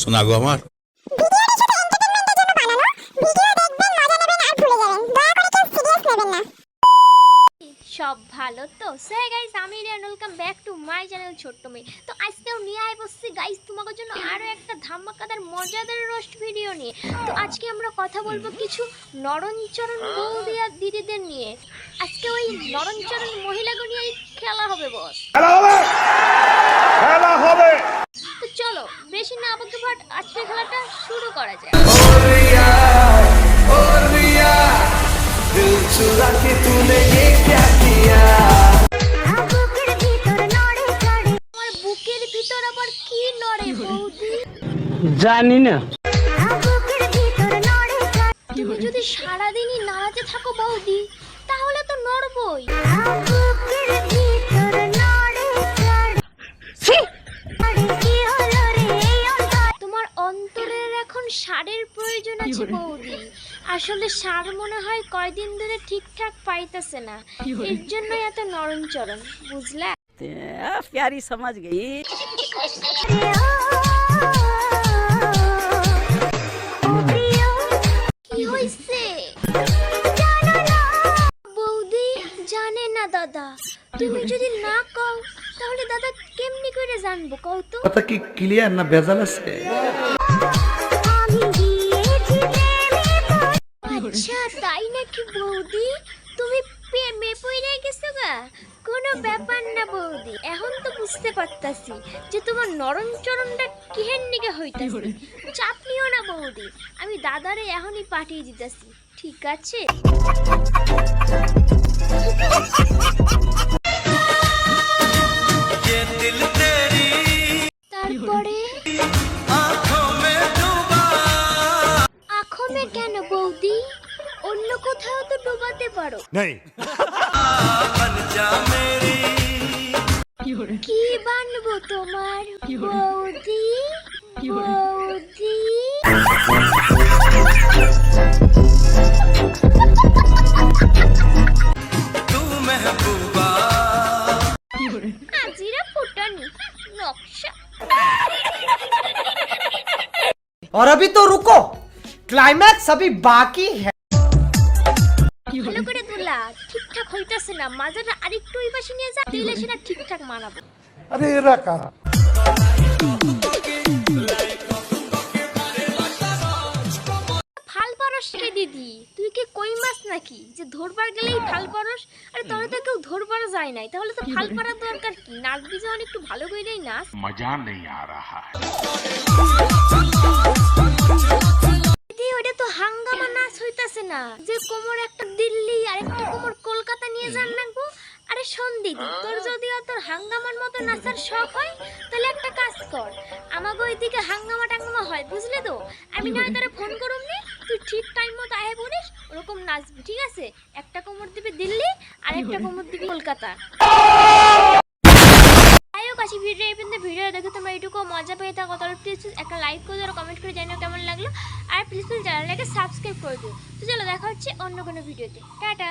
শোনা গো আমার। সব ভালো তো। সে গাইস আমি Riyan welcome back to my channel ছোট্ট মেয়ে। তো আজকেও নিয়ে আয় বসছি। গাইস তোমাদের জন্য আরও একটা ধামাকাদার মজাদার রোস্ট ভিডিও নিয়ে। তো আজকে আমরা কথা বলব কিছু নরনচরণ বৌদি আর দিদিদের নিয়ে। আজকে ওই নরনচরণ মহিলাগুলো নিয়ে খেলা হবে? বস খেলা হবে তো চলো বেশি না বলতে বাট আজকে খেলাটা শুরু করা যায় বুকের ভিতর আবার কি নড়ে বৌদি? যদি সারাদিনই নাড়াতে থাকো বৌদি তাহলে তো নড়বই। আসলে সার মনে হয় কয়দিন ধরে ঠিকঠাক পাইতেছে না। এর জন্য এত নরম চরম বুঝলা? প্যারি সমাজ গেই কি হইছে? বৌদি জানে না দাদা। তুমি যদি না কও তাহলে দাদা কেমনি করে জানব কও তো। কথা কি ক্লিয়ার না ভেজাল আছে? আচ্ছা তাই নাকি বৌদি? তুমি প্রেমে পড়ে গেছো গা। কোনো ব্যাপার না বৌদি। এখন তো বুঝতে পারতাছি যে তোমার নরম চরণটা কিহের নিকে হইতাছে। চাপ নিও না বৌদি। আমি দাদারে এখনই পাঠিয়ে দিতেছি। ঠিক আছে? কোথাও তো ডুবাতে পারো बन जा मेरी কি বানবো তোমার বৌদি বৌদি तू महबूबा আজিরা ফুটানি নকশা और अभी तो रुको क्लाइमैक्स अभी बाकी है ভালো করে ঠিকঠাক হইতাছে না মাজাটা আরেকটু ওই পাশে নিয়ে যা দিলে সেটা ঠিকঠাক মানাবো। আরে এরা কারা? ফাল পারস দিদি তুই কি কই মাছ নাকি? যে ধরবার গেলেই ফাল পারস আরে তোরা তো কেউ ধরবার যায় নাই তাহলে তো ফাল পারার দরকার কি? নাচবি যখন একটু ভালো করেই নাচ। মজা নেই আ রাহা। দিদি ওটা তো হাঙ্গামা নাচ হইতাছে না যে কোমর একটা দিল্লি নিয়ে যান নাকবো আরে শোন দিদি তোর যদি তোর হাঙ্গামার মতো নাচার শখ হয় তাহলে একটা কাজ কর। আমাকে ওইদিকে হাঙ্গামা টাঙ্গামা হয় বুঝলে তো? আমি না তোরা ফোন করুম নি তুই ঠিক টাইম মতো আয় বলিস ওরকম নাচবি ঠিক আছে? একটা কোমর দিবি দিল্লি আর একটা কোমর দিবি কলকাতা। আছি ভিডিও এই পর্যন্ত। ভিডিও দেখে তোমরা এইটুকু মজা পেয়ে থাকো। তাহলে প্লিজ একটা লাইক করে দিও কমেন্ট করে জানিও কেমন লাগল। আর প্লিজ প্লিজ চ্যানেলটাকে সাবস্ক্রাইব করে দিও। তো চলো দেখা হচ্ছে অন্য কোনো ভিডিওতে টাটা।